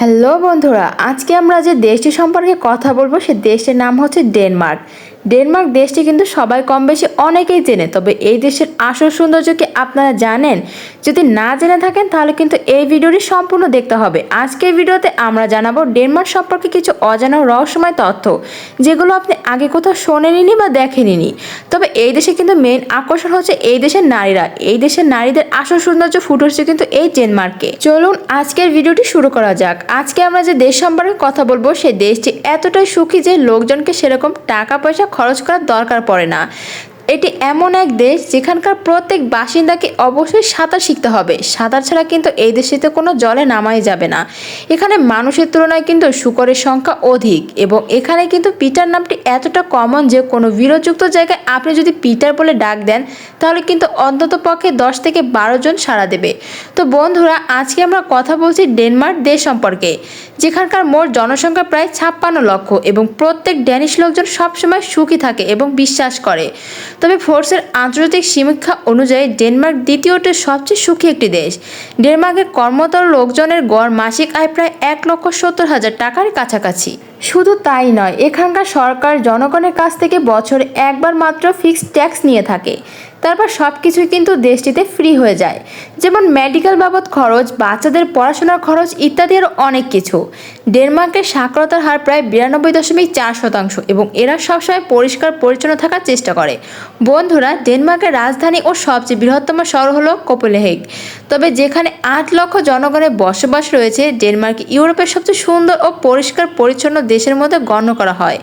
Hello বন্ধুরা আজকে আমরা যে দেশটি সম্পর্কে কথা বলব সে দেশটির নাম হচ্ছে ডেনমার্ক। ডেনমার্ক দেশটি কিন্তু সবাই কম বেশি অনেকেই চেনে, তবে এই দেশের আসল সৌন্দর্য কি আপনারা জানেন? যদি না জেনে থাকেন, তাহলে কিন্তু এই ভিডিওটি সম্পূর্ণ দেখতে হবে। আজকের ভিডিওতে আমরা জানাব ডেনমার্ক সম্পর্কে কিছু অজানা রহস্যময় তথ্য, যেগুলো আপনি আগে কোথাও শোনেননি বা দেখেননি। তবে এই দেশে কিন্তু মেন আকর্ষণ হচ্ছে এই দেশের নারীরা। এই দেশের নারীদের আসল সৌন্দর্য ফুটে উঠছে কিন্তু এই ডেনমার্কে। চলুন আজকের ভিডিওটি শুরু করা যাক। আজকে আমরা যে দেশ সম্পর্কে কথা বলব সেই দেশটি এতটাই সুখী যে লোকজনকে সেরকম টাকা পয়সা খরচ করার দরকার পড়ে না। এটি এমন এক দেশ যেখানকার প্রত্যেক বাসিন্দাকে অবশ্যই সাঁতার শিখতে হবে। সাঁতার ছাড়া কিন্তু এই দেশেতে কোনো জলে নামাই যাবে না। এখানে মানুষের তুলনায় কিন্তু শুকরের সংখ্যা অধিক এবং এখানে কিন্তু পিটার নামটি এতটা কমন যে কোনো বিরোধযুক্ত জায়গায় আপনি যদি পিটার বলে ডাক দেন, তাহলে কিন্তু অন্তত পক্ষে দশ থেকে বারো জন সাড়া দেবে। তো বন্ধুরা, আজকে আমরা কথা বলছি ডেনমার্ক দেশ সম্পর্কে, যেখানকার মোট জনসংখ্যা প্রায় ছাপ্পান্ন লক্ষ এবং প্রত্যেক ড্যানিশ লোকজন সবসময় সুখী থাকে এবং বিশ্বাস করে। তবে ফোর্সের আন্তর্জাতিক সমীক্ষা অনুযায়ী ডেনমার্ক দ্বিতীয়টি সবচেয়ে সুখী একটি দেশ। ডেনমার্কের কর্মতর লোকজনের গড় মাসিক আয় প্রায় এক লক্ষ সত্তর হাজার টাকার কাছাকাছি। শুধু তাই নয়, এখানকার সরকার জনগণের কাছ থেকে বছরে একবার মাত্র ফিক্সড ট্যাক্স নিয়ে থাকে। তারপর সব কিছুই কিন্তু দেশটিতে ফ্রি হয়ে যায়। যেমন মেডিকেল বাবদ খরচ, বাচ্চাদের পড়াশোনার খরচ ইত্যাদি আরও অনেক কিছু। ডেনমার্কের সাক্ষরতার হার প্রায় বিরানব্বই দশমিক চার শতাংশ এবং এরা সবসময় পরিষ্কার পরিচ্ছন্ন থাকার চেষ্টা করে। বন্ধুরা, ডেনমার্কের রাজধানী ও সবচেয়ে বৃহত্তম শহর হলো কোপেলহেগ তবে যেখানে আট লক্ষ জনগণের বসবাস রয়েছে ডেনমার্ক ইউরোপের সবচেয়ে সুন্দর ও পরিষ্কার পরিচ্ছন্ন দেশের মধ্যে গণ্য করা হয়।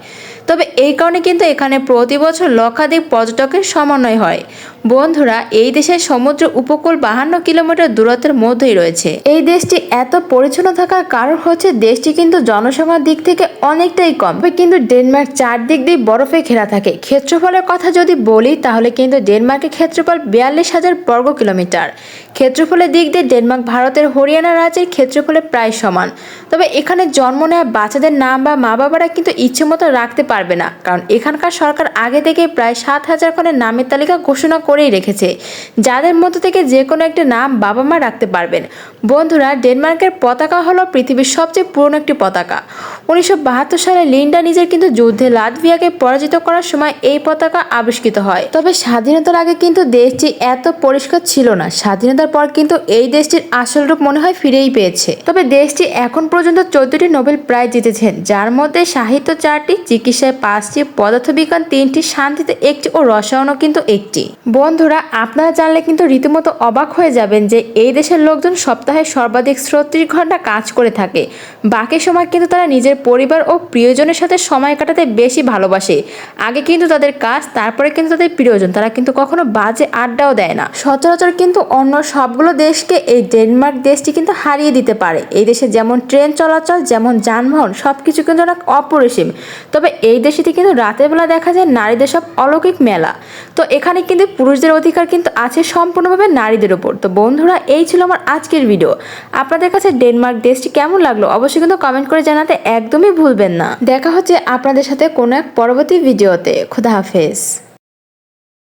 তবে এই কারণে কিন্তু এখানে প্রতি বছর লক্ষাধিক পর্যটকের সমন্বয় হয়। বন্ধুরা, এই দেশের সমুদ্র উপকূল বাহান্ন কিলোমিটার দূরত্বের মধ্যেই রয়েছে। এই দেশটি এত পরিচ্ছন্ন থাকার কারণ হচ্ছে দেশটি কিন্তু জনসংখ্যার দিক থেকে অনেকটাই কম। কিন্তু ডেনমার্ক চারদিক দিয়ে বরফে ঘেরা থাকে। ক্ষেত্রফলের কথা যদি বলি, তাহলে কিন্তু ডেনমার্কের ক্ষেত্রফল বিয়াল্লিশ হাজার বর্গ কিলোমিটার। ক্ষেত্রফলের দিক দিয়ে ডেনমার্ক ভারতের হরিয়ানা রাজ্যের ক্ষেত্রফলে প্রায় সমান। তবে এখানে জন্ম নেওয়া বাচ্চাদের নাম বা মা বাবারা কিন্তু ইচ্ছে মতো রাখতে পারবে না, কারণ এখানকার সরকার আগে থেকে প্রায় সাত হাজার খনের নামের তালিকা ঘোষণা করেই রেখেছে। যাদের মধ্যে থেকে যে কোনো একটা নাম বাবা মা রাখতে পারবেন। বন্ধুরা, ডেনমার্কের পতাকা হলো পৃথিবীর সবচেয়ে পুরনো একটি পতাকা। উনিশশো বাহাত্তর সালে লিন্ডা নিজের কিন্তু যুদ্ধে লাতভিয়াকে পরাজিত করার সময় এই পতাকা আবিষ্কৃত হয়। তবে স্বাধীনতার আগে কিন্তু দেশটি এত পরিষ্কার ছিল না। স্বাধীনতার পর কিন্তু এই দেশটির আসল রূপ মনে হয় ফিরেই পেয়েছে। তবে দেশটি এখন পর্যন্ত চোদ্দটি নোবেল প্রাইজ জিতেছেন, যার মধ্যে সাহিত্য চারটি, চিকিৎসায় পাঁচটি, পদার্থবিজ্ঞান তিনটি, শান্তিতে একটি ও রসায়নও কিন্তু একটি। বন্ধুরা, আপনারা জানলে কিন্তু রীতিমতো অবাক হয়ে যাবেন যে এই দেশের লোকজন সপ্তাহে সর্বাধিক ছত্রিশ ঘণ্টা কাজ করে থাকে। বাকি সময় কিন্তু তারা নিজের পরিবার ও প্রিয়জনের সাথে সময় কাটাতে বেশি ভালোবাসে। আগে কিন্তু তাদের কাজ, তারপরে কিন্তু তাদের প্রিয়জন। তারা কিন্তু কখনো বাজে আড্ডাও দেয় না। সচরাচর কিন্তু অন্য সবগুলো দেশকে, এই ডেনমার্ক দেশটি কিন্তু হারিয়ে দিতে পারে। এই দেশে যেমন ট্রেন চলাচল, যেমন যানবাহন সব কিছু কিন্তু অপরিসীম। তবে এই দেশটিতে কিন্তু রাতের বেলা দেখা যায় নারীদের সব অলৌকিক মেলা। তো এখানে কিন্তু পুরুষদের অধিকার কিন্তু আছে সম্পূর্ণভাবে নারীদের উপর। তো বন্ধুরা, এই ছিল আমার আজকের ভিডিও। আপনাদের কাছে ডেনমার্ক দেশটি কেমন লাগল অবশ্যই কিন্তু কমেন্ট করে জানাতে একদমই ভুলবেন না। দেখা হচ্ছে আপনাদের সাথে কোনো এক পরবর্তী ভিডিওতে। খুদা হাফেজ।